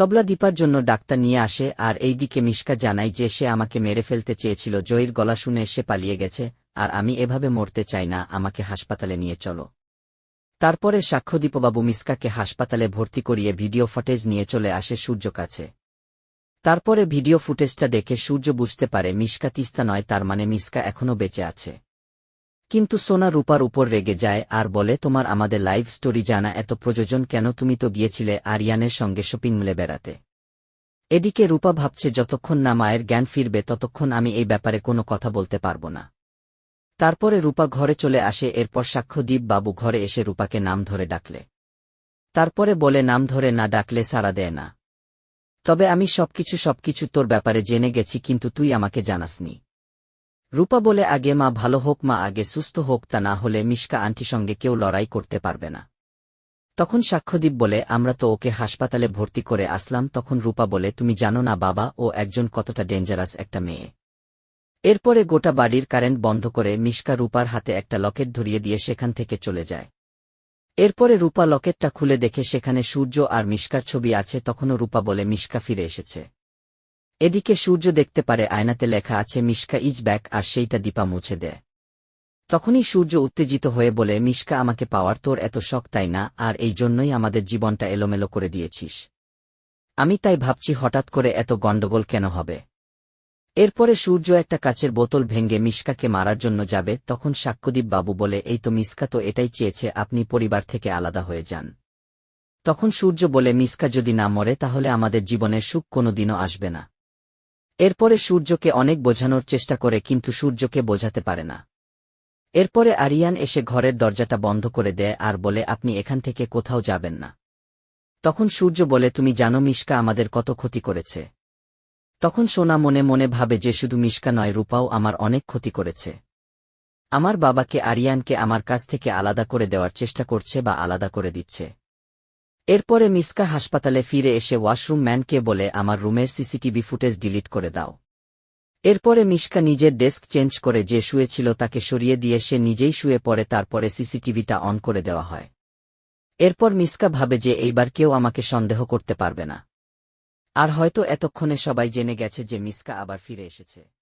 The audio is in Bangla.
তবলা দীপার জন্য ডাক্তার নিয়ে আসে আর এই দিকে মিশকা জানাই যে সে আমাকে মেরে ফেলতে চেয়েছিল, জয়ীর গলা শুনে সে পালিয়ে গেছে, আর আমি এভাবে মরতে চাই না, আমাকে হাসপাতালে নিয়ে চলো। তারপরে সাক্ষ্যদীপবাবু মিসকাকে হাসপাতালে ভর্তি করিয়ে ভিডিও ফুটেজ নিয়ে চলে আসে সূর্য কাছে। তারপরে ভিডিও ফুটেজটা দেখে সূর্য বুঝতে পারে মিসকা তিস্তা নয়, তার মানে মিসকা এখনও বেঁচে আছে। কিন্তু সোনা রূপার উপর রেগে যায় আর বলে, তোমার আমাদের লাইভ স্টোরি জানা এত প্রযোজন কেন? তুমি তো গিয়েছিলে আরিয়ানের সঙ্গে শপিং মলে বেড়াতে। এদিকে রূপা ভাবছে, যতক্ষণ না মায়ের জ্ঞান ফিরবে, ততক্ষণ আমি এই ব্যাপারে কোনো কথা বলতে পারব না। তারপরে রূপা ঘরে চলে আসে, এরপর সাক্ষ্যদীপ বাবু ঘরে এসে রূপাকে নাম ধরে ডাকলে। তারপরে বলে, নাম ধরে না ডাকলে সাড়া দেয় না। তবে আমি সবকিছু সবকিছু তোর ব্যাপারে জেনে গেছি, কিন্তু তুই আমাকে জানাসনি। রূপা বলে, আগে মা ভালো হোক, মা আগে সুস্থ হোক, তা না হলে মিশকা আন্টি সঙ্গে কেউ লড়াই করতে পারবে না। তখন সাক্ষ্যদীপ বলে, আমরা তো ওকে হাসপাতালে ভর্তি করে আসলাম। তখন রূপা বলে, তুমি জানো না বাবা, ও একজন কতটা ডেঞ্জারাস একটা মেয়ে। এরপরে গোটা বাড়ির কারেন্ট বন্ধ করে মিশকা রূপার হাতে একটা লকেট ধরিয়ে দিয়ে সেখান থেকে চলে যায়। এরপরে রূপা লকেটটা খুলে দেখে সেখানে সূর্য আর মিশকার ছবি আছে। তখনও রূপা বলে, মিশকা ফিরে এসেছে। এদিকে সূর্য দেখতে পারে আয়নাতে লেখা আছে, মিশকা ইজ ব্যাক আর সেইটা দীপা মুছে দেয়। তখনই সূর্য উত্তেজিত হয়ে বলে, মিশকা আমাকে পাওয়ার, তোর এত শখ তাই না? আর এই জন্যই আমাদের জীবনটা এলোমেলো করে দিয়েছিস। আমি তাই ভাবছি, হঠাৎ করে এত গণ্ডগোল কেন হবে? এরপরে সূর্য একটা কাচের বোতল ভেঙে মিশকাকে মারার জন্য যাবে, তখন সাক্ষ্যদীপ বাবু বলে, এই তো মিসকা তো এটাই চেয়েছে, আপনি পরিবার থেকে আলাদা হয়ে যান। তখন সূর্য বলে মিসকা যদি না মরে, তাহলে আমাদের জীবনের সুখ কোনো দিনও আসবে না। এরপরে সূর্যকে অনেক বোঝানোর চেষ্টা করে কিন্তু সূর্যকে বোঝাতে পারে না। এরপরে আরিয়ান এসে ঘরের দরজাটা বন্ধ করে দেয় আর বলে, আপনি এখান থেকে কোথাও যাবেন না। তখন সূর্য বলে, তুমি জানো মিশকা আমাদের কত ক্ষতি করেছে। তখন সোনা মনে মনে ভাবে যে শুধু মিশকা নয়, রূপাও আমার অনেক ক্ষতি করেছে। আমার বাবাকে আরিয়ানকে আমার কাছ থেকে আলাদা করে দেওয়ার চেষ্টা করছে বা আলাদা করে দিচ্ছে। এরপরে মিসকা হাসপাতালে ফিরে এসে ওয়াশরুম ম্যানকে বলে, আমার রুমের সিসিটিভি ফুটেজ ডিলিট করে দাও। এরপরে মিশকা নিজের ডেস্ক চেঞ্জ করে যে শুয়েছিল তাকে সরিয়ে দিয়ে সে নিজেই শুয়ে পড়ে, তারপরে সিসিটিভিটা অন করে দেওয়া হয়। এরপর মিসকা ভাবে যে এইবার কেউ আমাকে সন্দেহ করতে পারবে না। আর হয়তো এতক্ষণে সবাই জেনে গেছে যে মিসকা আবার ফিরে এসেছে।